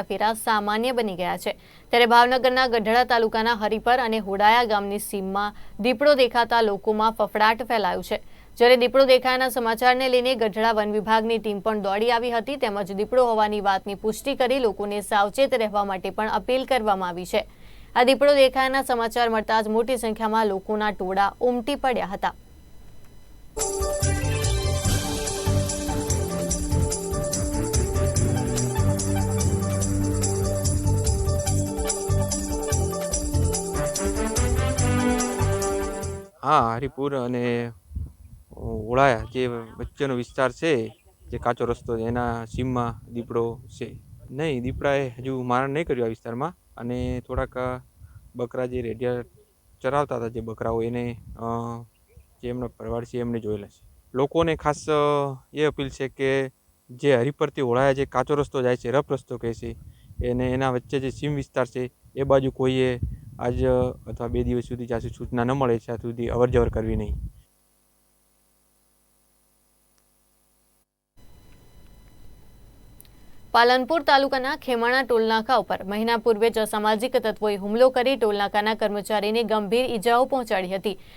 ફેરા સામાન્ય બની ગયા છે. ત્યારે ભાવનગરના ગઢડા તાલુકાના હરિપર અને હોડાયા ગામની સીમમાં દીપડો દેખાતા લોકોમાં ફફડાટ ફેલાયું છે. જ્યારે દીપડો દેખાયાના સમાચારને લઈને ગઢડા વન વિભાગની ટીમ પણ દોડી આવી હતી, તેમજ દીપડો હોવાની વાતની પુષ્ટિ કરી લોકોને સાવચેત રહેવા માટે પણ અપીલ કરવામાં આવી છે. આ દીપડો દેખાયાના સમાચાર મળતા જ મોટી સંખ્યામાં લોકોના ટોળા ઉમટી પડ્યા હતા. હા હરિપુર અને ઓળાયા જે વચ્ચેનો વિસ્તાર છે, જે કાચો રસ્તો છે, એના સીમમાં દીપડો છે. નહીં, દીપડાએ હજુ મારણ નહીં કર્યું આ વિસ્તારમાં અને થોડાક બકરા જે રેડિયા ચરાવતા હતા જે બકરાઓ એને જે એમનો પરિવાર છે એમને જોયેલા છે. લોકોને ખાસ એ અપીલ છે કે જે હરિપરથી ઓળાયા જે કાચો રસ્તો જાય છે, રફ રસ્તો કહે છે, એને એના વચ્ચે જે સીમ વિસ્તાર છે, એ બાજુ કોઈએ આજ, અથવા બે દિવસ સુધી જ્યાં સૂચના ન મળે, ત્યાં સુધી અવર જવર કરવી નહીં. પાલનપુર તાલુકાના ખેમાણા ટોલનાકા ઉપર મહિના પૂર્વે જ અસામાજિક તત્વોએ હુમલો કરી ટોલનાકાના કર્મચારીને ગંભીર ઈજાઓ પહોંચાડી હતી.